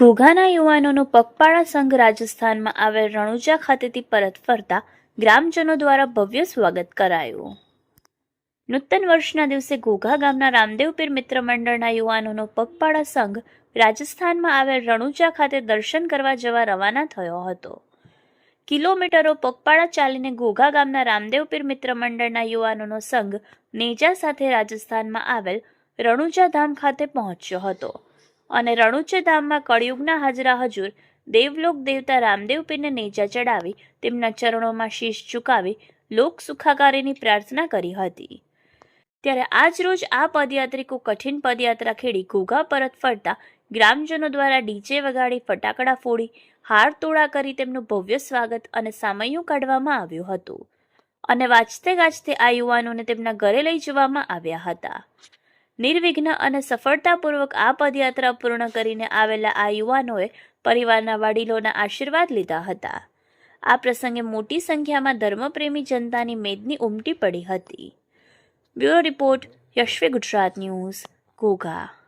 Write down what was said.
ઘોઘાના યુવાનોનું પગપાળા સંઘ રાજસ્થાનમાં આવેલ રણુજા ખાતેથી પરત ફરતા ગ્રામજનો દ્વારા ભવ્ય સ્વાગત કરાયું. નૂતન વર્ષના દિવસે ઘોઘા ગામના રામદેવપીર મિત્ર મંડળના યુવાનોનો પગપાળા સંઘ રાજસ્થાનમાં આવેલ રણુજા ખાતે દર્શન કરવા જવા રવાના થયો હતો. કિલોમીટરો પગપાળા ચાલીને ઘોઘા ગામના રામદેવપીર મિત્ર મંડળના યુવાનોનો સંઘ નેજા સાથે રાજસ્થાનમાં આવેલ રણુજા ધામ ખાતે પહોંચ્યો હતો. અને રણુજા ધામમાં કળિયુગના હાજરા હજુર દેવલોક દેવતા રામદેવ પીરને નેજા ચડાવી, તેમના ચરણોમાં શીશ ઝુકાવી, લોક સુખાકારીની પ્રાર્થના કરી હતી. ત્યારે આજ રોજ આ પદયાત્રિકો કઠિન પદયાત્રા ખેડી ઘોઘા પરત ફરતા ગ્રામજનો દ્વારા ડીજે વગાડી ફટાકડા ફોડી, હાર તોડા કરી તેમનું ભવ્ય સ્વાગત અને સામૈયું કાઢવામાં આવ્યું હતું. અને વાંચતે ગાજતે આ યુવાનોને તેમના ઘરે લઈ જવામાં આવ્યા હતા. નિર્વિઘ્ન અને સફળતાપૂર્વક આ પદયાત્રા પૂર્ણ કરીને આવેલા આ યુવાનોએ પરિવારના વડીલોના આશીર્વાદ લીધા હતા. આ પ્રસંગે મોટી સંખ્યામાં ધર્મપ્રેમી જનતાની મેદની ઉમટી પડી હતી. Bureau report Yashvi Gujarat news, Ghogha.